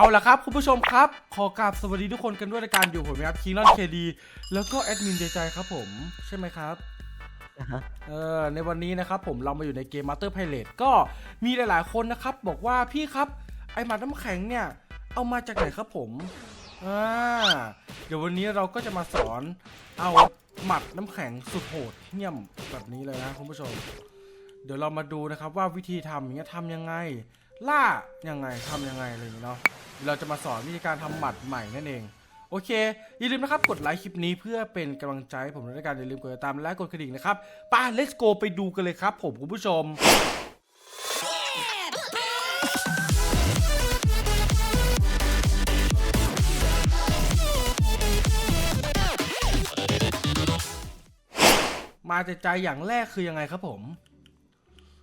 เอาละครับ คุณผู้ชมครับ ขอกราบสวัสดีทุกคนกันด้วยในการอยู่ผมนะครับคีนอนเคดีแล้วก็แอดมินเดใจครับผม ใช่ไหมครับอ่าฮะเออในวันนี้นะครับผมเรามาอยู่ในเกม Master Pilot ก็มีหลายๆคนนะครับ บอกว่าพี่ครับ ไอหมัดน้ำแข็งเนี่ย เอามาจากไหนครับผมอ่าเดี๋ยววันนี้เราก็จะมาสอนเอาหมัดน้ำแข็งสุดโหดเหี้ยมแบบนี้เลยนะคุณผู้ชม เดี๋ยวเรามาดูนะครับว่าวิธีทำอย่างเงี้ยทำยังไง ล่ายังไงทำยังไงอะไรอย่างเงี้ยเนาะ เราจะมาสอนวิธีการทำหมัดใหม่นั่นเอง โอเค อย่าลืมนะครับ กดไลค์คลิปนี้เพื่อเป็นกำลังใจให้ผมด้วยการอย่าลืมกดติดตามและกดกระดิ่งนะครับไป้า let's go ไปดูกันเลยครับ ผมคุณผู้ชม มาใจใจอย่างแรกคือยังไงครับผม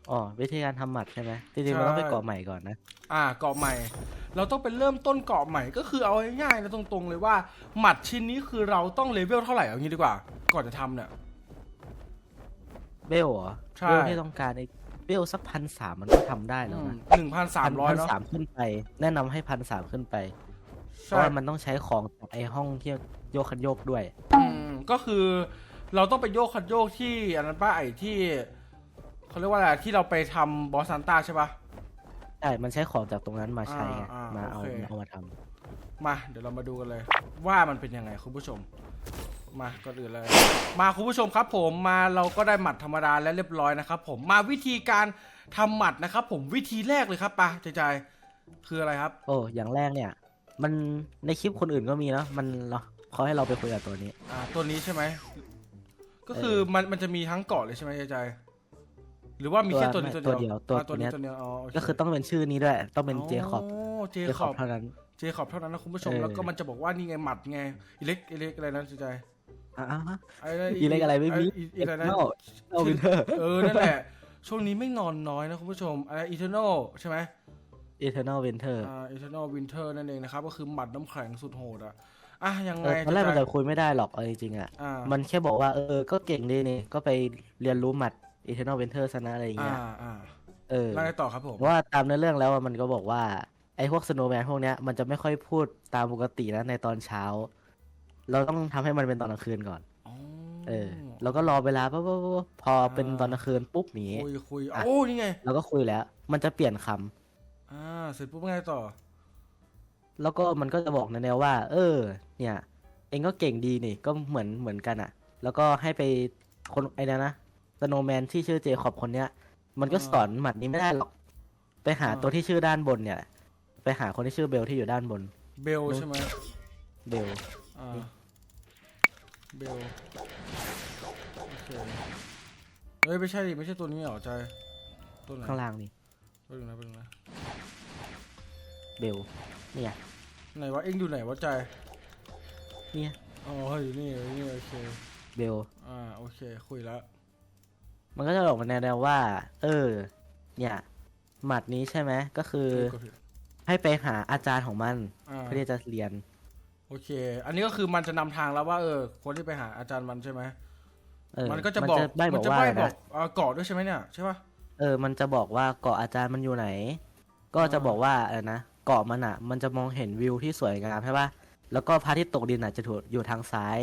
อ๋อวิธีการทำหมัดใช่ไหมจริงๆมันต้องไปเกาะใหม่ก่อนนะ อ่าเกาะใหม่ เราต้องไปเริ่มต้นเกาะใหม่ก็คือเอาง่ายๆนะตรงๆเลยว่าหมัดชิ้นนี้คือเราต้องเลเวลเท่าไหร่เอางี้ดีกว่า ก่อนจะทำเนี่ย เบลเหรอใช่ เบลที่ต้องการไอ้เบลสักพันสามมันก็ทำได้แล้วนะหนึ่งพันสามร้อยพันเนาะสามขึ้นไป แนะนำให้พันสามขึ้นไป เพใช่ราะว่ามันต้องใช้ของจากไอ้ห้องที่โยกคันโยกด้วย อืมก็คือ เราต้องไปโยกคัดโยกที่อันนั้นป้าไอ้ที่ เขาเรียกว่าอะไรที่เราไปทำบอสซันต้าใช่ปะ ใช่ มันใช้ของจากตรงนั้นมาใช้ไงอ่าอ่ามาเอาโอเค เอามาทมา เดี๋ยวเรามาดูกันเลย ว่ามันเป็นยังไงคุณผู้ชม มาก่อนอื่นเลย มาคุณผู้ชมครับ ผมมาเราก็ได้หมัดธรรมดาและเรียบร้อยนะครับ ผมมาวิธีการทำหมัดนะครับ ผมวิธีแรกเลยครับปะใจใจคืออะไรครับำโอ้ อย่างแรกเนี่ย มันในคลิปคนอื่นก็มีเนาะมันเราเขาให้เราไปคุยกับตัวนี้ อ่าตัวนี้ใช่ไหมก็คือมันมันจะมีทั้งเกาะเลยใช่ไหมใจใจ หรือว่ามีแค่ตัวนี้ตัตัววเดีเดียวยวตัวอ่าตัวนี้ตัวเนี้ยตัวเดียวอ๋อโเคก็คือต้องเป็นชื่อนี้ด้วย ต้องเป็นเจคอบเจเจคคออบบเท่านั้น เจคอบเท่านั้นนะคุณผู้ชมเออแล้วก็มันจะบอกว่านี่ไงหมัดไงอิเล็กอิเล็กอะไรนะใจใจอ่าฮะไอ้นั่นอีเล็กอะไรไม่มีอีอีอะไรนะโน่โน่วินเทอร์เออนั่นแหละ ช่วงนี้ไม่นอนน้อยนะคุณผู้ชมอะไร Eternal ใช่ไหมเอเทอร์นอลวินเทอร์อ่า Eternal Winter นั่นเองนะครับ ก็คือหมัดน้ำแข็งสุดโหดอะอะยังไงตอนแรกมันจะจะคุยไม่ได้หรอกเอาจริงๆอะอ่ามันแค่บอกว่าเออ ก็เก่งดีนี่ ก็ไปเรียนรู้หมัด Eternal Winter ซะนะอะไรอย่างอ่าเงี้ยอ่าเออแล้วไงต่อครับผม เพราะว่าตามเนื้อเรื่องแล้วอะมันก็บอกว่า ไอ้พวกสโนว์แมนพวกเนี้ยมันจะไม่ค่อยพูดตามปกตินะในตอนเช้า เราต้องทำให้มันเป็นตอนกลางคืนก่อน อ๋อ เออแล้วก็รอเวลาปั๊บปั๊บปั๊บพอเป็นอ่า ตอนกลางคืนปุ๊บหนี คุยคุยอะ โอ้นี่ไง เราก็คุยแล้ว มันจะเปลี่ยนคำอ่า เสร็จปุ๊บไงต่อ แล้วก็มันก็จะบอกในแนวว่า เออ เนี่ย เองก็เก่งดีนี่ก็เหมือนเหมือนกันอะ แล้วก็ให้ไปคนไอ้นะนะ สโนว์แมนที่ชื่อเจคอบคนเนี้ย มันก็อ่าสอนหมัดนี้ไม่ได้หรอก ไปหาอ่าตัวที่ชื่อด้านบนเนี่ย ไปหาคนที่ชื่อเบลที่อยู่ด้านบน เบลใช่ไหมเบลอ่าเบลโอเคเฮ้ยไม่ใช่ดิไม่ใช่ตัวนี้เหรอใจตัวไหนข้างล่างนี่ไปดูนะไปดูนะเบลเนี่ยไหนวะเอ็งอยู่ไหนวะใจเนี่ยอ๋ออยู่นี่อยู่นี่โอเคเบลอ่าโอเคคุยแล้ว มันก็จะบอกมาแนวๆว่า เออ เนี่ยหมัดนี้ใช่ไหมก็คือกดผิดให้ไปหาอาจารย์ของมันอ่าเพื่อที่จะเรียน โอเค อันนี้ก็คือมันจะนำทางแล้วว่าเออ คนที่ไปหาอาจารย์มันใช่ไหมเออมันก็จะบอกใบ้บมัอกจะว่าใบ้อะไรบอนะกเอ่อเกาะด้วยใช่ไหมเนี่ยใช่ปะเออ มันจะบอกว่าเกาะอาจารย์มันอยู่ไหน ก็จะอ่าบอกว่าอะไรนะเกาะมันอะ มันจะมองเห็นวิวที่สวยงามใช่ปะแล้วก็พระอาทิตย์ตกดินอะจะถูกอยู่ทางซ้าย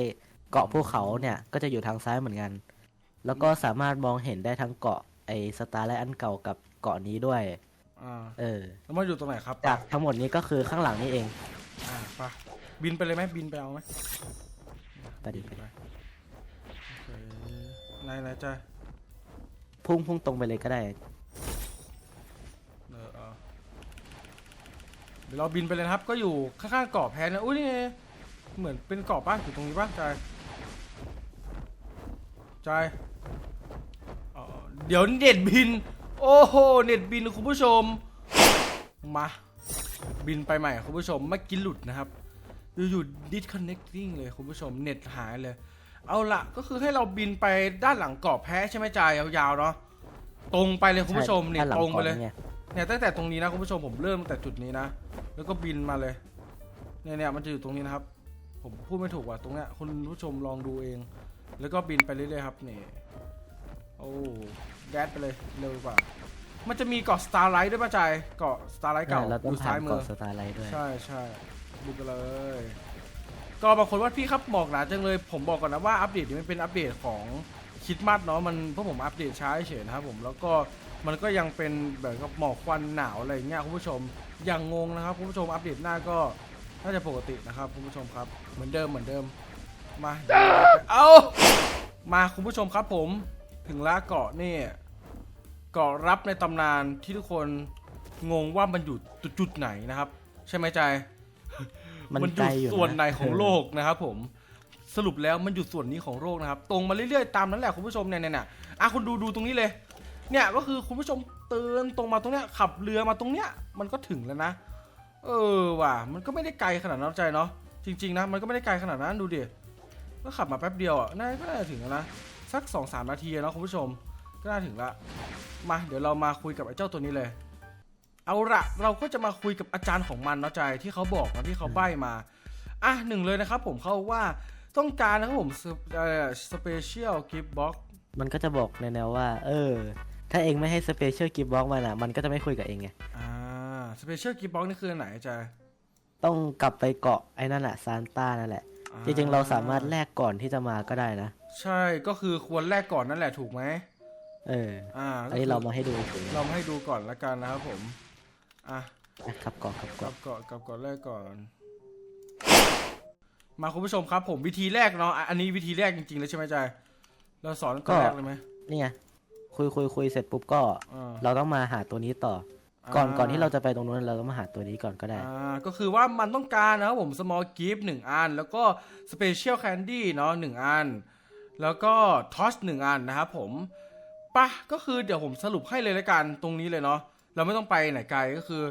เกาะภูเขาเนี่ยก็จะอยู่ทางซ้ายเหมือนกัน แล้วก็สามารถมองเห็นได้ทั้งเกาะไอสตาร์ไลท์อันเก่ากับเกาะนี้ด้วย อ่าเออ แล้วมันอยู่ตรงไหนครับจากทั้งหมดนี้ก็คือข้างหลังนี่เอง อ่าไปะบินไปเลยไหมบินไปเอาไหมไปดิบินไปโอเคไหนไหนใจพุ่งพุ่งตรงไปเลยก็ได้ เออเอาเดี๋ยวเราบินไปเลยนะครับ ก็อยู่ข้างๆเกาะแพนนะอุ้ยนี่ไงเหมือนเป็นเกาะป้ะอยู่ตรงนี้ป้ะใจใจอ๋อ เดี๋ยวเน็ตบิน โอ้โห เน็ตบินคุณผู้ชม มา บินไปใหม่คุณผู้ชมเมื่อกี้หลุดนะครับ อยู่ๆ disconnecting เลยคุณผู้ชม เน็ตหายเลย เอาละก็คือให้เราบินไปด้านหลังเกาะแพ้ใช่ไหมจายยาวๆ เนาะ ตรงไปเลยคุณผู้ชมเนี่ยด้านหลัตรงไปเลยกาะนี่เนี่ยตั้งแต่ตรงนี้นะคุณผู้ชมผมเริ่มตั้งแต่จุดนี้นะ แล้วก็บินมาเลย เนี่ยเนี่ยมันจะอยู่ตรงนี้นะครับ ผมพูดไม่ถูกว่ะตรงเนี้ยคุณผู้ชมลองดูเอง แล้วก็บินไปเรื่อยๆครับนี่โอ้แดดไปเลยเร็วกว่า มันจะมีเกาะสตาร์ไลท์ด้วยป่ะใจายเกาะสตาร์ไลท์เก่าเราอต้องยู่ผ่าซ้านยมืเกาะอสตาร์ไลท์ด้วย ใช่ใช่ดูกันเลย ก็บางคนว่าพี่ครับหมอกหนาจังเลยผมบอกก่อนนะว่าอัปเดตนี้มันเป็นอัปเดตของคริดมัดเนาะมันเพราะผมอัปเดตช้าเฉยๆนะครับผมแล้วก็มันก็ยังเป็นแบบกับหมอกควันหนาวอะไรอย่างเงี้ยคุณผู้ชมยังงงนะครับคุณผู้ชมอัปเดตหน้าก็น่าจะปกตินะครับคุณผู้ชมครับ เหมือนเดิมเหมือนเดิมมาเดี๋ยวเราไปเอามาคุณผู้ชมครับผม ถึงละเกาะนี่เกาะรับในตำนานที่ทุกคนงงว่ามันอยู่จุดๆไหนนะครับ ใช่ไหมใจายมันมันอไกลยู่อยู่ะส่วนไหนของโลกนะครับ ผมสรุปแล้วมันอยู่ส่วนนี้ของโลกนะครับ ตรงมาเรื่อยๆตามนั้นแหละคุณผู้ชมเนี่ยเนี่ยเนี่ยอะคุณดูดูตรงนี้เลย เนี่ยก็คือคุณผู้ชมเตือนตรงมาตรงเนี้ยขับเรือมาตรงเนี้ยมันก็ถึงแล้วนะ เออว่ะมันก็ไม่ได้ไกลขนาดนั้นใจเนาะจริง ๆ นะ มันก็ไม่ได้ไกลขนาดนั้นดูดิก็ขับมาแป๊บเดียวอะน่าก็น่าจะถึงแล้วนะ สักสองสามนาทีเนาะคุณผู้ชม ก็น่าถึงละ มาเดี๋ยวเรามาคุยกับไอ้เจ้าตัวนี้เลย เอาละเราก็จะมาคุยกับอาจารย์ของมันเนาะใจที่เขาบอกนะที่เขาใบ้มา อะหนึ่งเลยนะครับผมเขาว่าต้องการนะครับผมสเปเชียลกิฟต์บ็อกมันก็จะบอกในแนวว่า เออ ถ้าเองไม่ให้สเปเชียลกิฟต์บ็อกมันอะ มันก็จะไม่คุยกับเองไง อ่า สเปเชียลกิฟต์บ็อกนี่คืออนไหนใจต้องกลับไปเกาะไอ้นั่นแหละซานต้านั่นแหละ จริงๆ เราสามารถแลกก่อนที่จะมาก็ได้นะ ใช่ก็คือควรแลกก่อนนั่นแหละถูกไหมเออ อ่าอันนี้เรามาให้ดูเฉยเรามาให้ดูก่อนละกันนะครับผม อะๆนะครับเกาะครับกลัเกาะบก่อนกลับก่อนแรกก่อน มาคุณผู้ชมครับ ผมวิธีแรกเนาะอะอันนี้วิธีแรกจริงๆเลยใช่ไหมใจเราสอนตั้งแต่แรกเลยไหมนี่ไงคุยคุยคุยเสร็จปุ๊บก็ อ่าเราต้องมาหาตัวนี้ต่อ ก่อนก่อนที่เราจะไปตรงนู้นเราต้องมาหาตัวนี้ก่อนก็ได้ อ่าก็คือว่ามันต้องการนะครับผม small gift หนึ่งอัน แล้วก็ special candy เนาะหนึ่งอัน แล้วก็ torch หนึ่งอันนะครับผมปะก็คือเดี๋ยวผมสรุปให้เลยละกันตรงนี้เลยเนาะเราไม่ต้องไปไหนไกลก็คือ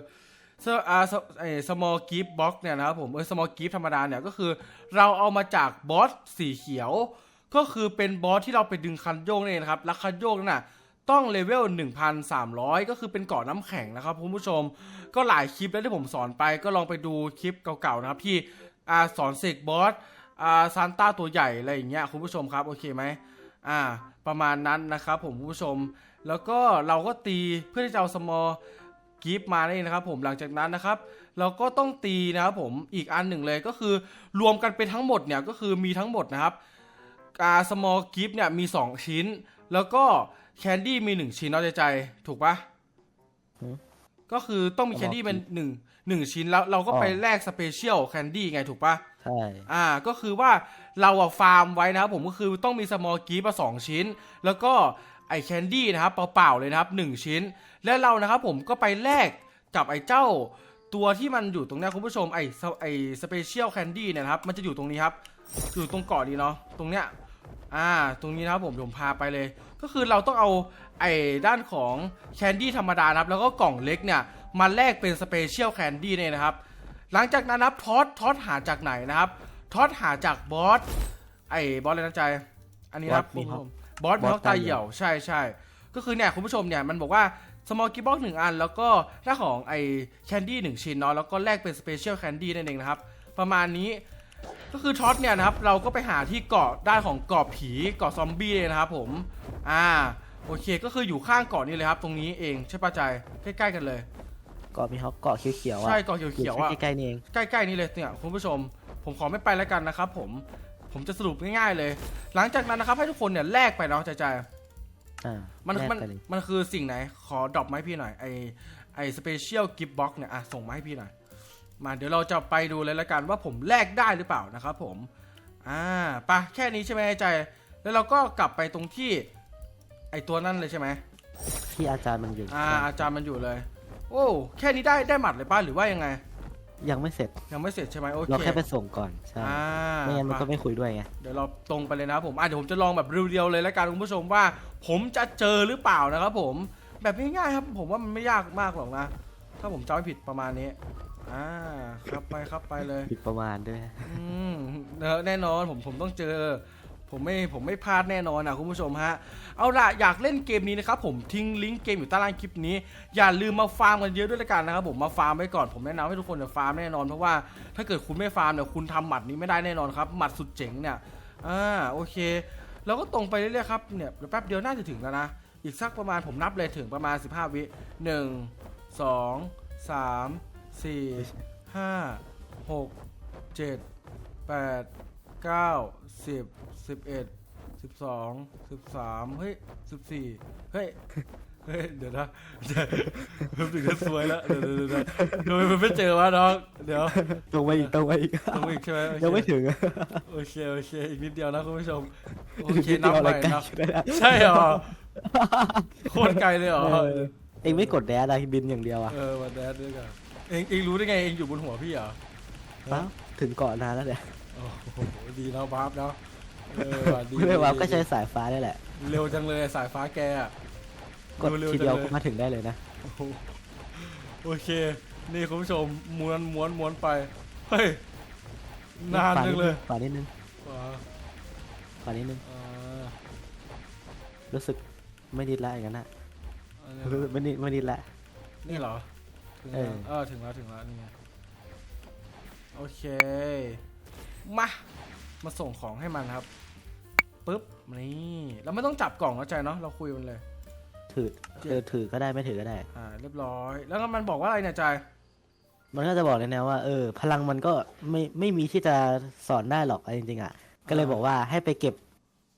เซอร์อาไอ small gift box เนี่ยนะครับผมเออ small gift ธรรมดาเนี่ยก็คือ เราเอามาจากบอสสีเขียว ก็คือเป็นบอสที่เราไปดึงคันโยกเนั่นเองนะครับแล้วคันโยกนั่นน่ะต้องเลเวล 1,300 ก็คือเป็นเกาะน้ำแข็งนะครับคุณผู้ชม ก็หลายคลิปแล้วที่ผมสอนไปก็ลองไปดูคลิปเก่าๆนะครับที่อ่าสอนเสกบอส อ่าซานต้าตัวใหญ่อะไรอย่างเงี้ยคุณผู้ชมครับโอเคไหมอ่า ประมาณนั้นนะครับผมคุณผู้ชม แล้วก็เราก็ตีเพื่อที่จะเอาสมอลกิฟมานี่นะครับผมหลังจากนั้นนะครับ เราก็ต้องตีนะครับผมอีกอันหนึ่งเลยก็คือรวมกันเป็นทั้งหมดเนี่ยก็คือมีทั้งหมดนะครับอ่า small gift เนี่ยมี 2 ชิ้น แล้วก็ candy มี 1 ชิ้นเอาใจใจถูกปะหือก็คือต้องมี candy เป็นหนึ่งหนึ่งชิ้นแล้วเราก็ไปอ๋อแลก special candy ไงถูกปะ ใช่อ่าก็คือว่าเราอะฟาร์มไว้นะครับผมก็คือต้องมี small gift มาสองชิ้น แล้วก็ไอ้ candy นะครับเปล่าๆเลยนะครับหนึ่งชิ้น และเรานะครับผมก็ไปแลกกับไอเจ้าตัวที่มันอยู่ตรงเนี้ยคุณผู้ชมไอไอ้ special candy เนี่ยนะครับมันจะอยู่ตรงนี้ครับอยู่ตรงเกาะนี้เนาะตรงเนี้ยอ่าตรงนี้นะครับผมผมพาไปเลย ก็คือเราต้องเอาไอ้ด้านของแคนดี้ธรรมดานะครับ แล้วก็กล่องเล็กเนี่ยมาแลกเป็นสเปเชียลแคนดี้เนี่ยนะครับ หลังจากนั้นนะครับทอสทอสหาจากไหนนะครับทอสหาจากบอสไอ้บอสอะไรนะใจ อันนี้นะครับคุณผู้ชมบอสมีฮอกตาเหี่ยวใช่ใช่ก็คือเนี่ยคุณผู้ชมเนี่ยมันบอกว่า small gift box หนึ่งอัน แล้วก็หน้าของไอ้แคนดี้หนึ่งชิ้นเนาะแล้วก็แลกเป็นสเปเชียลแคนดี้นั่นเองนะครับ ประมาณนี้ ก็คือท็อตเนี่ยนะครับเราก็ไปหาที่เกาะด้านของเกาะผีเกาะซอมบี้เลยนะครับผมอ่าโอเคก็คืออยู่ข้างเกาะนี้เลยครับ ตรงนี้เองใช่ปะใจใกล้ๆกันเลย เกาะมีฮอกเกาะเขียวๆอะใช่เกาะเขียวๆอะใกล้ๆนี่เองใกล้ๆนี่เลยเนี่ยคุณผู้ชม ผมขอไม่ไปแล้วกันนะครับผมผมจะสรุปง่ายๆเลย หลังจากนั้นนะครับ ให้ทุกคนเนี่ยแลกไปเนาะใจใจอ่ามันแลกมันไปเลยมันคือสิ่งไหน ขอดรอปมาให้พี่หน่อยไอไอสเปเชียลกิฟต์บ็อกเนี่ยอะส่งมาให้พี่หน่อยมาเดี๋ยวเราจะไปดูเลยละกันว่าผมแลกได้หรือเปล่านะครับผมอ่าไปะแค่นี้ใช่ไหมใจ แล้วเราก็กลับไปตรงที่ ไอตัวนั่นเลยใช่ไหมที่อาจารย์มันอยู่ อ่าอาจารย์มันอยู่เลย โอ้แค่นี้ได้ได้หมัดเลยป้าหรือว่ายังไง ยังไม่เสร็จ ยังไม่เสร็จใช่ไหมโอเคเราแค่ไปส่งก่อนใช่อ่าไม่งั้นมันก็ไปไม่คุยด้วยไงเดี๋ยวเราตรงไปเลยนะครับผมอะเดี๋ยวผมจะลองแบบเรียวๆเลยละกันคุณผู้ชมว่า ผมจะเจอหรือเปล่านะครับผมแบบง่ายๆครับ ผมว่ามันไม่ยากมากหรอกนะ ถ้าผมจำไม่ผิดประมาณนี้อ่าครับไปครับไปเลย ผิดประมาณด้วย อืมเนอะแน่นอนผมผมต้องเจอ ผมไม่ผมไม่พลาดแน่นอนนะคุณผู้ชมฮะ เอาละอยากเล่นเกมนี้นะครับผมทิ้งลิงก์เกมอยู่ใต้ล่างคลิปนี้ อย่าลืมมาฟาร์มกันเยอะด้วยละกันนะครับผมมาฟาร์มไว้ก่อนผมแนะนำให้ทุกคนเนี่ยฟาร์มแน่นอนเพราะว่าถ้าเกิดคุณไม่ฟาร์มเนี่ยคุณทำหมัดนี้ไม่ได้แน่นอนครับหมัดสุดเจ๋งเนี่ยอ่าโอเคเราก็ตรงไปเรื่อยๆครับเนี่ยแป๊บเดียวน่าจะถึงแล้วนะอีกสักประมาณผมนับเลยถึงประมาณ 15 วิ 1 2 3 4 5 6 7 8 9 10 สิบสิบเอ็ดสิบสองสิบสามเฮ้ยสิบสี่เฮ้ยเฮ้ยเดี๋ยวนะเดี๋ยวเพิ่มถึงจะสวยแล้วเดี๋ยวเดี๋ยวเดี๋ยวทำไมมันไม่เจอวะน้องเดี๋ยวตรงไปอีกตรงไปอีกต้องอีกใช่ไหมโอเคยังไม่ถึงโอเคโอเคอีกนิดเดียวนะคุณผู้ชมโอเคนิดนัเดีบยวใหอะไรม่ใกล้นะได้แล้วใช่เหรอโคตรไกลเลยเหรอเออเองไม่กดแดดอะไรบินอย่างเดียวอะเออวันแดดด้วยกันเองเองรู้ได้ไงเองอยู่บนหัวพี่เหรอเอ้าถึงเกาะนานแล้วเนี่ยโอ้โหดีนะวาร์ปเนาะ เออว่ะดีไม่ได้ว่าดีก็ใช้สายฟ้าได้แหละ เร็วจังเลยสายฟ้าแกอะกดเร็วๆทีเดียวจังเลยก็มาถึงได้เลยนะ โอ้โหโอเค นี่คุณผู้ชมม้วนม้วนม้วนไป เฮ้ย นานจังเลยฝ่านิดนึงว้าฝ่านิดนึง อ่ารู้สึกไม่ดีละอย่างนั้นนะอันนี้รู้สึกไม่ดีไม่ดีละ นี่เหรอถึงเอแล้วอเออถึงแล้วถึงแล้วนี่ไงโอเค มา มาส่งของให้มันครับ ปุ๊บนี่เราไม่ต้องจับกล่องเข้าใจเนาะเราคุยมันเลย ถือเออถือก็ได้ไม่ถือก็ได้ อ่าเรียบร้อย แล้วมันบอกว่าอะไรเนี่ยจายมันก็จะบอกในแนวว่าเออพลังมันก็ไม่ไม่มีที่จะสอนได้หรอกเอาจริงๆอะก็เลยบอกว่าให้ไปเก็บ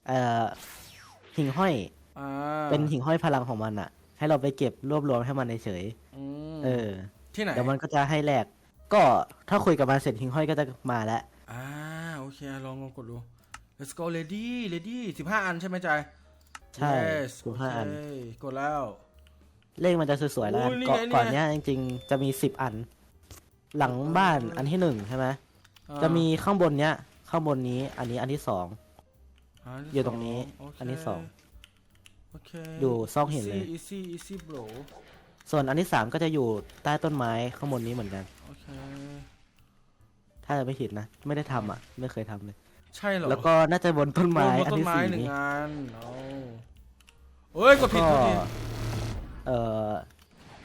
เอ่อหิ่งห้อยอ่าเป็นหิ่งห้อยพลังของมันอะ ให้เราไปเก็บรวบรวมให้มันเฉยอืมๆเออ ที่ไหนเดี๋ยวมันก็จะให้แลกก็ถ้าคุยกับมันเสร็จหิ่งห้อยก็จะมาแล้วอ่าโอเคลองลองกดดู let's go lady lady สิบห้าอันใช่ไหมจาย ใช่ yes สิบห้าอัน โเคกดแล้ว เลขมันจะสวยๆแล้วกันโอ้ยนี่เกาะไงนี่ไง ก่อนเนี้ยจริงๆ จะมีสิบอัน หลังบ้านอันที่หนึ่งใช่ไหมอ่าจะมีข้างบนเนี้ย ข้างบนนี้ อันนี้อันที่สองาที่อยู่ตรงนี้โเคอันที่สองโอเค อยู่ซอกหินเลย easy easy easy bro ส่วนอันที่สามก็จะอยู่ใต้ต้นไม้ข้างบนนี้เหมือนกัน โอเคถ้าจะไม่ผิดนะ ไม่ได้ทำอะ ไม่เคยทำเลย ใช่เหรอแล้วก็น่าจะบนต้นไม้โดนบนอันต้นที่ไม้สี่หนึ่งนี้อันเอาเอ้ยกดผิดก็กดผิดเอ่อ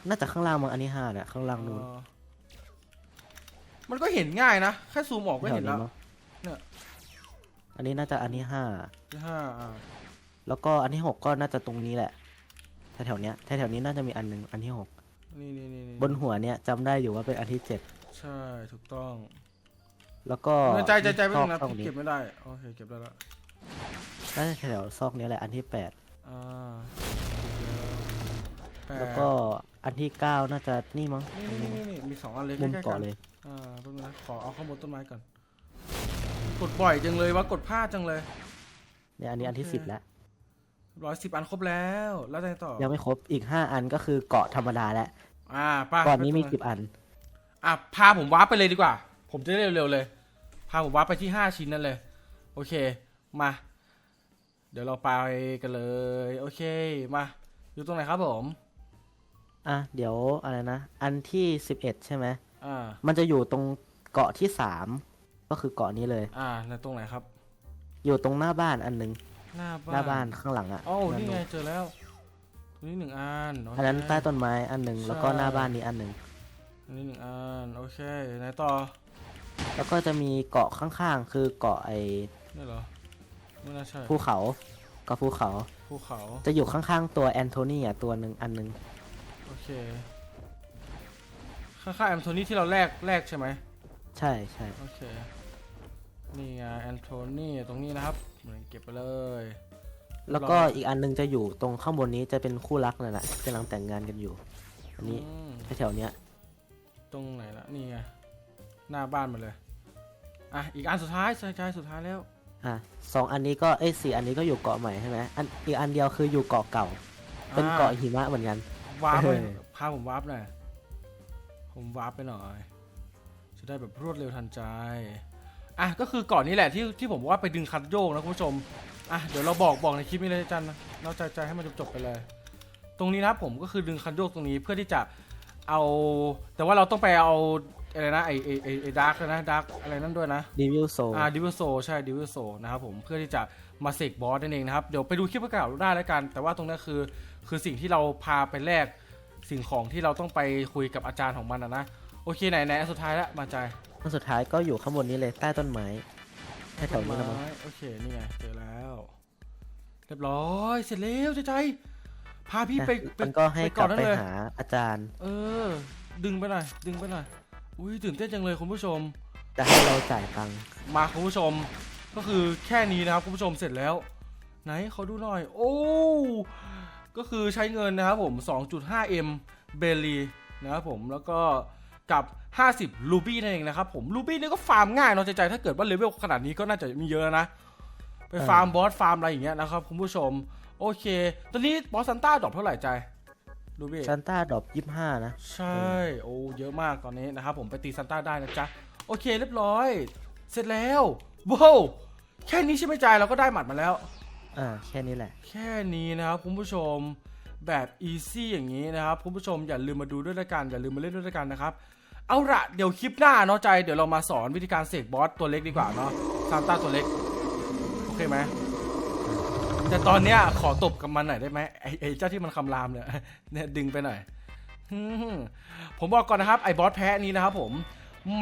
น่าจะข้างล่างมั้งอันที่ห้าเนี่ยข้างล่างนู้นเออมันก็เห็นง่ายนะ แค่ซูมออกก็แถเห็วนนี้แล้วมั้งเนี่ย อันนี้น่าจะอันที่ห้าที่ห้าอ่าแล้วก็อันที่หกก็น่าจะตรงนี้แหละแถวๆเนี้ยแถวๆนี้น่าจะมีอันหนึ่งอันที่หกนี่นี่นี่นี่บนหัวเนี่ยจำได้อยู่ว่าเป็นอันที่เจ็ดใช่ถูกต้อง แล้วก็ใจใจใจไม่ซต้ออกงนะซอกนี้เก็บไม่ได้โอเคเก็บได้แล้วน่าจะแถวซอกนี้แหละอันที่แปดอ่าแปดแล้วก็อันที่เก้าน่าจะนี่มั้งนี่นี่นี่นี่มีสองอันเลยมุมใกล้ๆกัเกาะนเลยอ่าแป๊บนึงนะขอเอาข้างบนต้นไม้ก่อนกดบ่อยจังเลยว่ากดพลาดจังเลยเนี่ยอันนี้อันที่โอเคสิบแล้วร้อยสิบอันครบแล้ว แล้วไงต่อ ยังไม่ครบอีกห้าอันก็คือเกาะธรรมดาแล้วอ่าไปก่อนนี้มีไปตรงสิบอัน อะพาผมวาร์ปไปเลยดีกว่า ผมจะได้เร็วๆเลย พาผมวาร์ปไปที่ห้าชิ้นนั่นเลย โอเค มา เดี๋ยวเราไปกันเลย โอเค มา อยู่ตรงไหนครับผม อะ เดี๋ยวอะไรนะ อันที่สิบเอ็ดใช่ไหม อ่า มันจะอยู่ตรงเกาะที่สามก็คือเกาะนี้เลย อ่าแล้วตรงไหนครับ อยู่ตรงหน้าบ้านอันหนึ่งหน้าบ้านหน้าบ้านข้างหลังอะโอ้นั่นนี่ไงนู่นเจอแล้วตรงนี้หนึ่งอันโเค อันนั้นใต้ต้นไม้อันหนึ่งแล้วก็ใช่ หน้าบ้านนี้อันหนึ่งอันนี้หนึ่งอัน โอเคไหนต่อ แล้วก็จะมีเกาะข้างๆ คือเกาะไอ้นี่เหรอไม่น่าใช่ภูเขาเกาะภูเขา ภูเขาจะอยู่ข้างๆ ตัวแอนโทนีอะตัวหนึ่งอันหนึ่งโอเคข้างๆแอมโทนี่ที่เราแลกแลกใช่ไหมใช่ใช่โอเคนี่ไงแอนโทนีตรงนี้นะครับเหมือนเก็บไปเลยแล้วก็รออีอีกอันหนึงจะอยู่ตรงข้างบนนี้จะเป็นคู่รักนั่นแหละกำลังแต่งงานกันอยู่ อันนี้อืมแถวๆเนี้ย ตรงไหนละนี่ไง หน้าบ้านมาเลย อะ อีกอันสุดท้ายใช่ใช่สุดท้ายแล้ว อะสองอันนี้ก็เอ้ยสี่อันนี้ก็อยู่เกาะใหม่ใช่ไหมอันอีกอันเดียวคืออยู่เกาะเก่า เป็นเกาะหิมะเหมือนกันวาร์ปไปเออพาผมวาร์ปหน่อย ผมวาร์ปไปหน่อย จะได้แบบรวดเร็วทันใจ อะ ก็คือก่อนนี้แหละที่ที่ผมว่าไปดึงคัดโยกนะคุณผู้ชม อะ เดี๋ยวเราบอกบอกในคลิปนี้เลยจันนะเราใจใจให้มันจบๆไปเลย ตรงนี้นะครับผมก็คือดึงคันโยกตรงนี้เพื่อที่จะเอา แต่ว่าเราต้องไปเอา อะไรนะไอไอไอไอดาร์กนะดาร์กอะไรนั่นด้วยนะดีวิลโซอ่าดิวิโซใช่ดิวิโซนะครับผมเพื่อที่จะมาเสกบอสนั่นเองนะครับ เดี๋ยวไปดูคลิปเก่าได้แล้วกัน แต่ว่าตรงนี้คือ คือสิ่งที่เราพาไปแลกสิ่งของที่เราต้องไปคุยกับอาจารย์ของมันนะนะโอเคไหนไหนอันสุดท้ายแล้วมาใจอันสุดท้ายก็อยู่ข้างบนนี้เลยใต้ต้นไม้แถวๆนี้ละมั้งไม้โอเคนี่ไงเจอแล้วเรียบร้อยเสร็จแล้วใจใจพาพี่ไปไปมันก็ให้ไปกก่อลันบนั่นไปเลยหาอาจารย์ เออ ดึงไปหน่อยดึงไปหน่อย อุ้ยตื่นเต้นจังเลยคุณผู้ชม จะให้เราจ่ายตังค์มาคุณผู้ชม ก็คือแค่นี้นะครับคุณผู้ชมเสร็จแล้ว ไหนเขาดูหน่อย โอ้ก็คือใช้เงินนะครับผม 2.5m เบลลีนะครับผมแล้วก็กับ 50รูบี้นั่นเองนะครับผมรูบี้นี่ก็ฟาร์มง่ายเนาะใจใจถ้าเกิดว่าเลเวลขนาดนี้ก็น่าจะมีเยอะนะ ไปฟาร์มบอสฟาร์มอะไรอย่างเงี้ยนะครับคุณผู้ชม โอเค ตอนนี้บอสซันต้าดรอปเท่าไหร่ใจ รูบี้ซันต้าดรอปยี่ห้านะ ใช่ โอ้เยอะมากตอนนี้นะครับผมไปตีซันต้าได้นะจ๊ะ โอเคเรียบร้อย เสร็จแล้วว้าวแค่นี้ใช่ไหมจายเราก็ได้หมัดมาแล้วอ่าแค่นี้แหละ แค่นี้นะครับคุณผู้ชมแบบอีซี่อย่างนี้นะครับคุณผู้ชมอย่าลืมมาดูด้วยละกันอย่าลืมมาเล่นด้วยละกันนะครับเอาละเดี๋ยวคลิปหน้าเนาะใจ เดี๋ยวเรามาสอนวิธีการเสกบอสตัวเล็กดีกว่าเนาะซานต้าตัวเล็ก โอเคไหม แต่ตอนเนี้ยขอตบกับมันหน่อยได้ไหมไอไอเจ้าที่มันคำรามเนี่ยเนี่ยดึงไปหน่อยฮึ่มผมบอกก่อนนะครับไอ้บอสแพ้นี้นะครับผม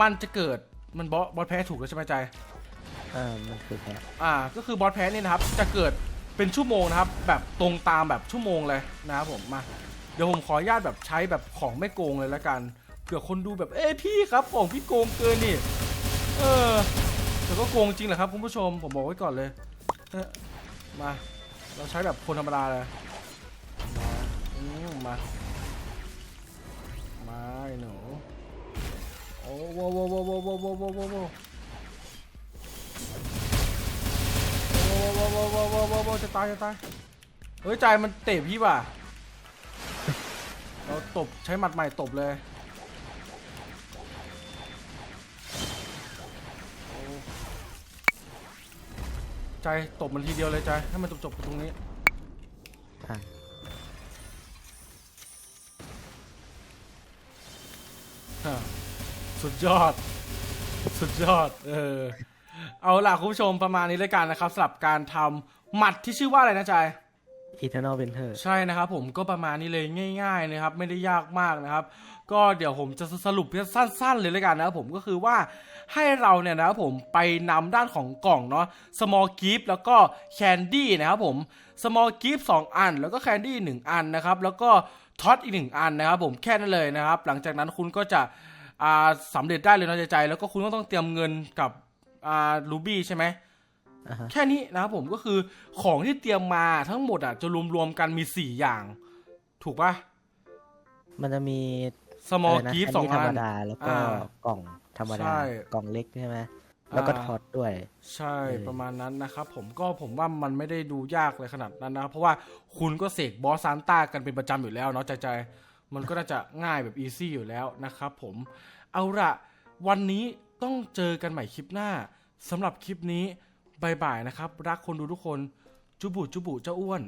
มันจะเกิดมันบอสบอสแพ้ถูกแล้วใช่ไหมใจอ่ามันคือแพ้อ่าก็คือบอสแพ้นี่นะครับ จะเกิดเป็นชั่วโมงนะครับ แบบตรงตามแบบชั่วโมงเลยนะครับผมมา เดี๋ยวผมขออนุญาตแบบใช้แบบของไม่โกงเลยละกันเผื่อคนดูแบบเอ้ยพี่ครับของพี่โกงเกินนี่เออแต่ก็โกงจริงแหละครับคุณผู้ชมผมบอกไว้ก่อนเลยเออมา เราใช้แบบคนธรรมดาเลย มาอืมมา มาไอ้หนูโอ้โวโวโวโวโวโวโวโวโวโว้โว้โว้โว้โว้โว้โว้จะตายจะตาย เฮ้ยใจมันเตะพี่ว่ะ เราตบใช้หมัดใหม่ตบเลย ใจตบมันทีเดียวเลยใจให้มันจบจบๆตรงนี้อ่าฮะสุดยอด สุดยอด เออ เอาล่ะคุณผู้ชมประมาณนี้เลยกันนะครับสำหรับการทำหมัดที่ชื่อว่าอะไรนะใจาย Eternal Winter ใช่นะครับผมก็ประมาณนี้เลยง่ายๆนะครับไม่ได้ยากมากนะครับ ก็เดี๋ยวผมจะสรุปสั้นๆเลยแล้วกันนะครับผมก็คือว่าให้เราเนี่ยนะครับผมไปนำด้านของกล่องเนาะ small gift แล้วก็ candy นะครับผม small gift 2 อัน แล้วก็ candy 1 อันนะครับ แล้วก็ท็อตอีก 1 อันนะครับผมแค่นั้นเลยนะครับ หลังจากนั้นคุณก็จะสำเร็จได้เลยนะใจๆแล้วก็คุณก็ต้องเตรียมเงินกับรูบี้ใช่ไหม แค่นี้นะครับผมก็คือของที่เตรียมมาทั้งหมดอะจะรวมๆกันมี4อย่าง ถูกปะมันจะมี small ะไรนะ gift นสองนี้ธรอัรมนดาแล้วก็อ่ากล่องธรรมดาใช่กล่องเล็กใช่ไหมแล้วก็อ่าท็อตด้วย ใช่เออประมาณนั้นนะครับผมก็ผมว่ามันไม่ได้ดูยากเลยขนาดนั้นนะครับเพราะว่าคุณก็เสกบอสซานต้ากันเป็นประจำอยู่แล้วเนาะใจใจๆมันก็น่าจะง่ายแบบอีซี่อยู่แล้วนะครับผมเอาละวันนี้ต้องเจอกันใหม่คลิปหน้าสำหรับคลิปนี้ บายบายนะครับ รักคนดูทุกคน จุบุจุบุเจ้าอ้วน